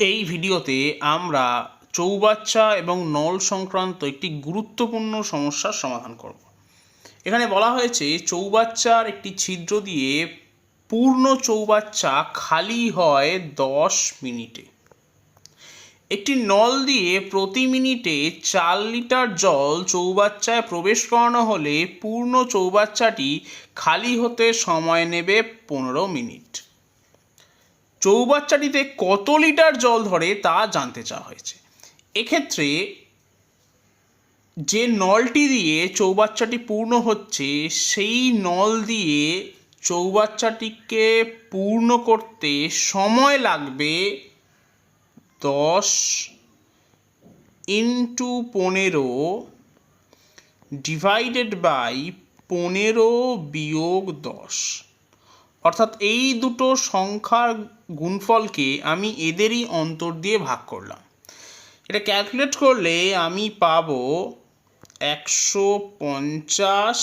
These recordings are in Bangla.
এই ভিডিওতে আমরা চৌবাচ্চা এবং নল সংক্রান্ত একটি গুরুত্বপূর্ণ সমস্যার সমাধান করব। এখানে বলা হয়েছে, চৌবাচ্চার একটি ছিদ্র দিয়ে পূর্ণ চৌবাচ্চা খালি হয় দশ মিনিটে। একটি নল দিয়ে প্রতি মিনিটে চার লিটার জল চৌবাচ্চায় প্রবেশ করানো হলে পূর্ণ চৌবাচ্চাটি খালি হতে সময় নেবে পনেরো মিনিট। চৌবাচ্চাটিতে কত লিটার জল ধরে তা জানতে চাওয়া হয়েছে। এক্ষেত্রে যে নলটি দিয়ে চৌবাচ্চাটি পূর্ণ হচ্ছে, সেই নল দিয়ে চৌবাচ্চাটিকে পূর্ণ করতে সময় লাগবে দশ ইন্টু পনেরো ডিভাইডেড বাই পনেরো বিয়োগ দশ। অর্থাৎ এই দুটো সংখ্যার গুণফলকে আমি এদেরই অন্তর দিয়ে ভাগ করলাম। এটা ক্যালকুলেট করলে আমি পাবো একশো পঞ্চাশ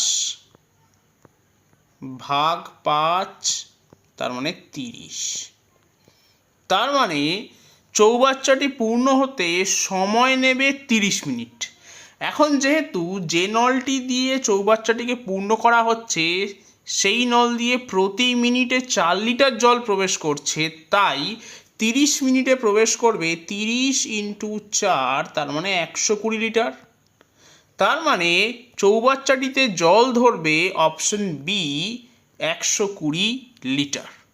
ভাগ পাঁচ, তার মানে তিরিশ। তার মানে চৌবাচ্চাটি পূর্ণ হতে সময় নেবে তিরিশ মিনিট। এখন যেহেতু যে নলটি দিয়ে চৌবাচ্চাটিকে পূর্ণ করা হচ্ছে সেই নল দিয়ে প্রতি মিনিটে চার লিটার জল প্রবেশ করছে, তাই তিরিশ মিনিটে প্রবেশ করবে তিরিশ ইন্টু চার, তার মানে একশো কুড়ি লিটার। তার মানে চৌবাচ্চাটিতে জল ধরবে অপশন বি, একশো কুড়ি লিটার।